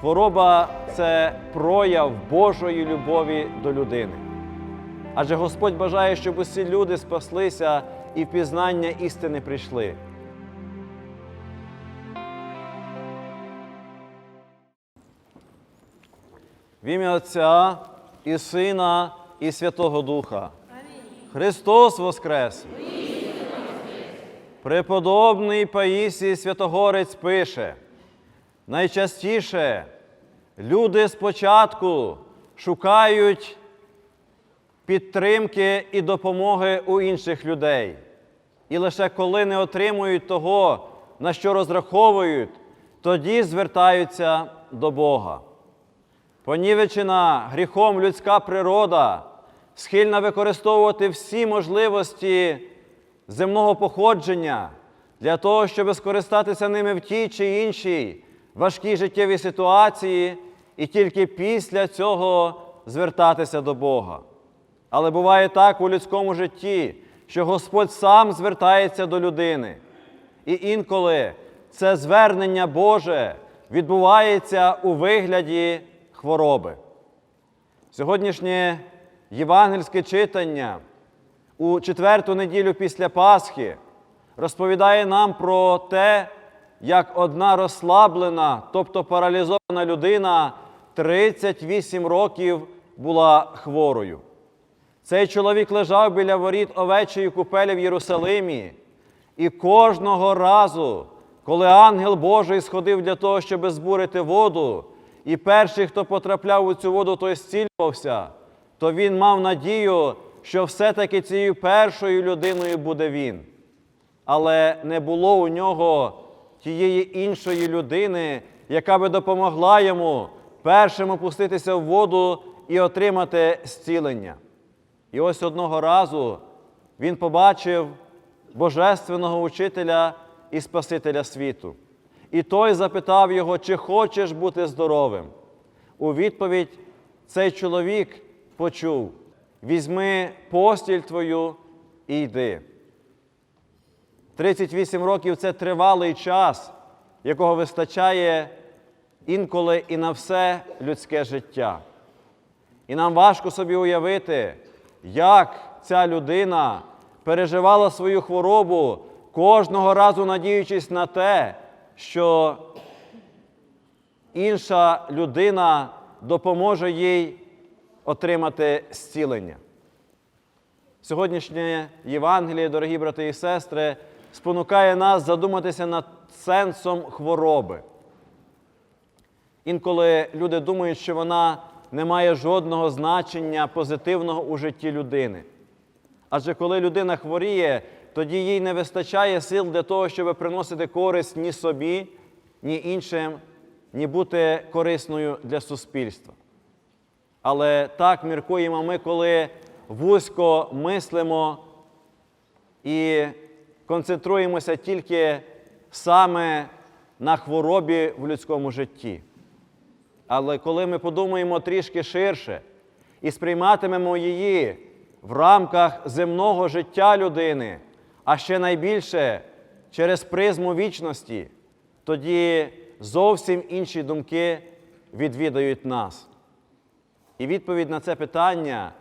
Хвороба це прояв Божої любові до людини. Адже Господь бажає, щоб усі люди спаслися і в пізнання істини прийшли. В ім'я Отця і Сина, і Святого Духа. Христос Воскрес! Преподобний Паїсій Святогорець пише, найчастіше люди спочатку шукають підтримки і допомоги у інших людей. І лише коли не отримують того, на що розраховують, тоді звертаються до Бога. Понівечена гріхом людська природа схильна використовувати всі можливості земного походження для того, щоб скористатися ними в тій чи іншій важкій життєвій ситуації, і тільки після цього звертатися до Бога. Але буває так у людському житті, що Господь сам звертається до людини. І інколи це звернення Боже відбувається у вигляді хвороби. Сьогоднішнє євангельське читання у четверту неділю після Пасхи розповідає нам про те, як одна розслаблена, тобто паралізована людина 38 років була хворою. Цей чоловік лежав біля воріт овечої купелі в Єрусалимі, і кожного разу, коли ангел Божий сходив для того, щоб збурити воду, і перший, хто потрапляв у цю воду, той зцілювався, то він мав надію, що все-таки цією першою людиною буде він. Але не було у нього тієї іншої людини, яка би допомогла йому першим опуститися в воду і отримати зцілення. І ось одного разу він побачив Божественного учителя і Спасителя світу. І той запитав його, чи хочеш бути здоровим. У відповідь цей чоловік почув: візьми постіль твою і йди. 38 років це тривалий час, якого вистачає інколи і на все людське життя. І нам важко собі уявити, як ця людина переживала свою хворобу, кожного разу надіючись на те, що інша людина допоможе їй отримати зцілення. Сьогоднішнє Євангеліє, дорогі брати і сестри, спонукає нас задуматися над сенсом хвороби. Інколи люди думають, що вона не має жодного значення позитивного у житті людини. Адже коли людина хворіє, тоді їй не вистачає сил для того, щоб приносити користь ні собі, ні іншим, ні бути корисною для суспільства. Але так міркуємо ми, коли вузько мислимо і концентруємося тільки саме на хворобі в людському житті. Але коли ми подумаємо трішки ширше і сприйматимемо її в рамках земного життя людини, а ще найбільше через призму вічності, тоді зовсім інші думки відвідають нас. І відповідь на це питання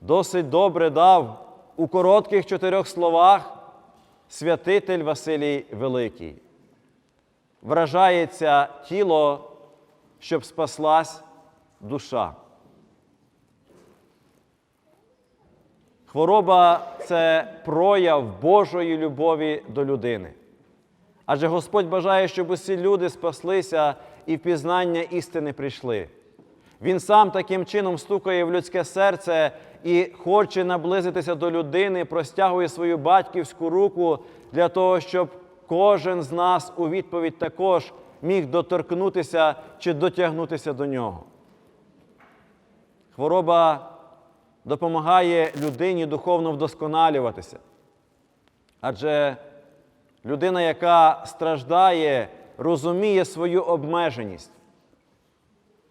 досить добре дав у коротких чотирьох словах святитель Василій Великий. Вражається тіло, щоб спаслась душа. Хвороба це прояв Божої любові до людини. Адже Господь бажає, щоб усі люди спаслися і в пізнання істини прийшли. Він сам таким чином стукає в людське серце і хоче наблизитися до людини, простягує свою батьківську руку для того, щоб кожен з нас у відповідь також міг доторкнутися чи дотягнутися до нього. Хвороба допомагає людині духовно вдосконалюватися. Адже людина, яка страждає, розуміє свою обмеженість.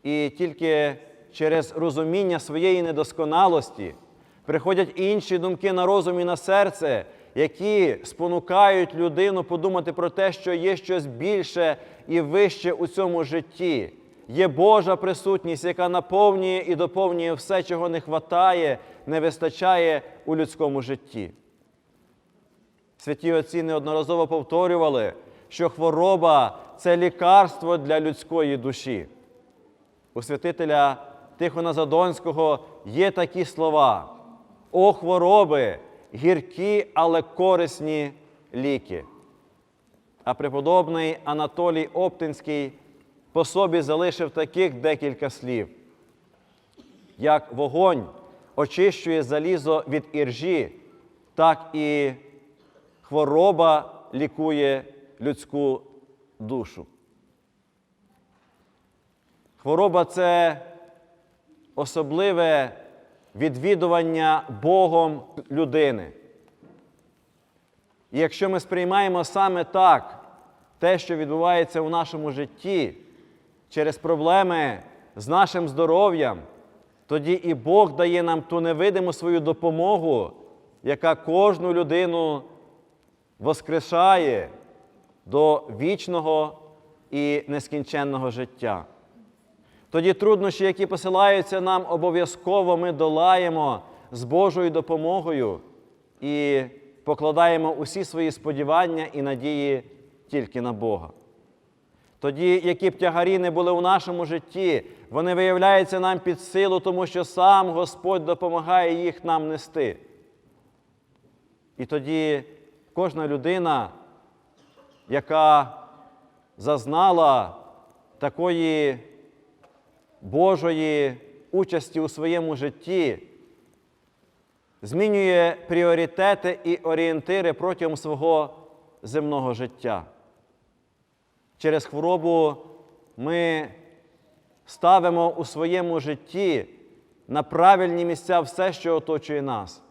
І тільки через розуміння своєї недосконалості приходять інші думки на розум і на серце, які спонукають людину подумати про те, що є щось більше і вище у цьому житті, є Божа присутність, яка наповнює і доповнює все, чого не вистачає, не вистачає у людському житті. Святі отці неодноразово повторювали, що хвороба це лікарство для людської душі. У святителя Тихона Задонського є такі слова: О хвороби, гіркі, але корисні ліки. А преподобний Анатолій Оптинський по собі залишив таких декілька слів. Як вогонь очищує залізо від іржі, так і хвороба лікує людську душу. Хвороба це особливе відвідування Богом людини. І якщо ми сприймаємо саме так те, що відбувається у нашому житті через проблеми з нашим здоров'ям, тоді і Бог дає нам ту невидиму свою допомогу, яка кожну людину воскрешає до вічного і нескінченного життя. Тоді труднощі, які посилаються нам, обов'язково ми долаємо з Божою допомогою і покладаємо усі свої сподівання і надії тільки на Бога. Тоді, які б тягарі не були у нашому житті, вони виявляються нам під силу, тому що сам Господь допомагає їх нам нести. І тоді кожна людина, яка зазнала такої Божої участі у своєму житті, змінює пріоритети і орієнтири протягом свого земного життя. Через хворобу ми ставимо у своєму житті на правильні місця все, що оточує нас.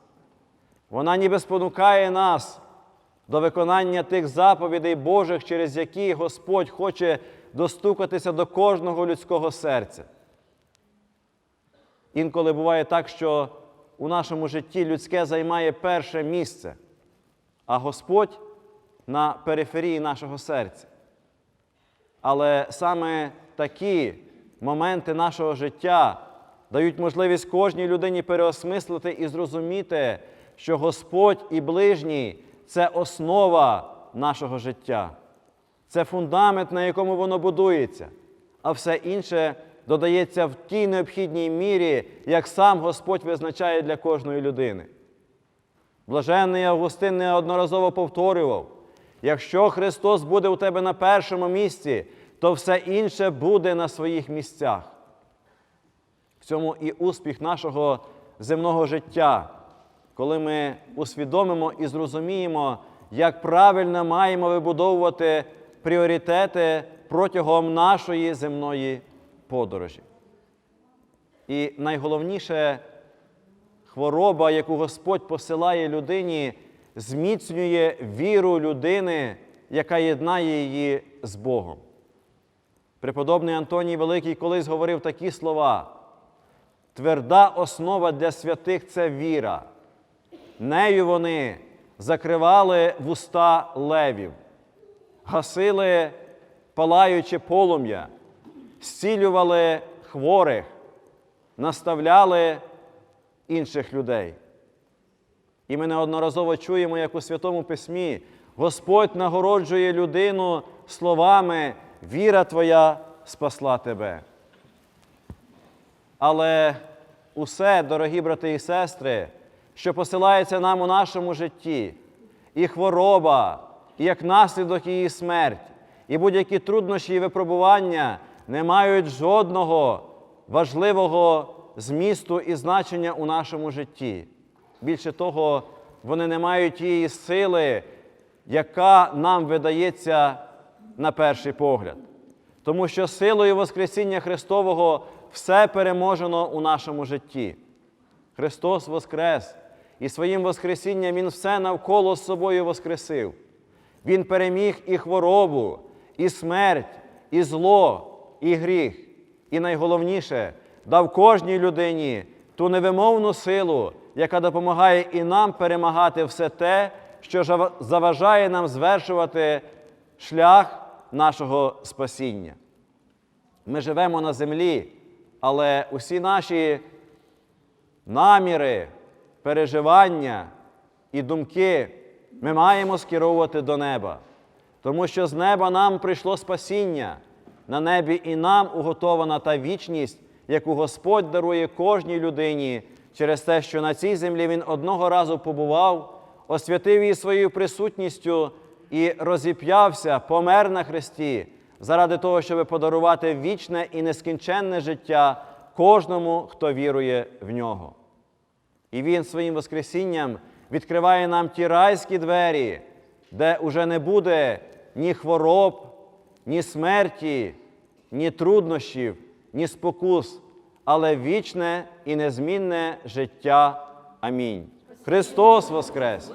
Вона ніби спонукає нас до виконання тих заповідей Божих, через які Господь хоче достукатися до кожного людського серця. Інколи буває так, що у нашому житті людське займає перше місце, а Господь на периферії нашого серця. Але саме такі моменти нашого життя дають можливість кожній людині переосмислити і зрозуміти, що Господь і ближній це основа нашого життя, це фундамент, на якому воно будується, а все інше додається в тій необхідній мірі, як сам Господь визначає для кожної людини. Блаженний Августин неодноразово повторював: якщо Христос буде у тебе на першому місці, то все інше буде на своїх місцях. В цьому і успіх нашого земного життя, коли ми усвідомимо і зрозуміємо, як правильно маємо вибудовувати пріоритети протягом нашої земної подорожі. І найголовніше, хвороба, яку Господь посилає людині, зміцнює віру людини, яка єднає її з Богом. Преподобний Антоній Великий колись говорив такі слова. Тверда основа для святих це віра. Нею вони закривали вуста левів, гасили палаюче полум'я, зцілювали хворих, наставляли інших людей. І ми неодноразово чуємо, як у Святому Письмі Господь нагороджує людину словами Віра твоя спасла тебе. Але усе, дорогі брати і сестри, що посилається нам у нашому житті, і хвороба, і як наслідок її смерть, і будь-які труднощі і випробування не мають жодного важливого змісту і значення у нашому житті. Більше того, вони не мають тієї сили, яка нам видається на перший погляд. Тому що силою Воскресіння Христового все переможено у нашому житті. Христос Воскрес, і своїм Воскресінням Він все навколо з собою Воскресив. Він переміг і хворобу, і смерть, і зло, і гріх. І найголовніше, дав кожній людині ту невимовну силу, яка допомагає і нам перемагати все те, що заважає нам звершувати шлях нашого спасіння. Ми живемо на землі, але усі наші наміри, переживання і думки ми маємо скеровувати до неба, тому що з неба нам прийшло спасіння, на небі і нам уготована та вічність, яку Господь дарує кожній людині через те, що на цій землі Він одного разу побував, освятив її своєю присутністю і розіп'явся, помер на Христі заради того, щоб подарувати вічне і нескінченне життя кожному, хто вірує в нього. І Він своїм Воскресінням відкриває нам ті райські двері, де уже не буде ні хвороб, ні смерті, ні труднощів, ні спокус, але вічне і незмінне життя. Амінь. Христос Воскрес!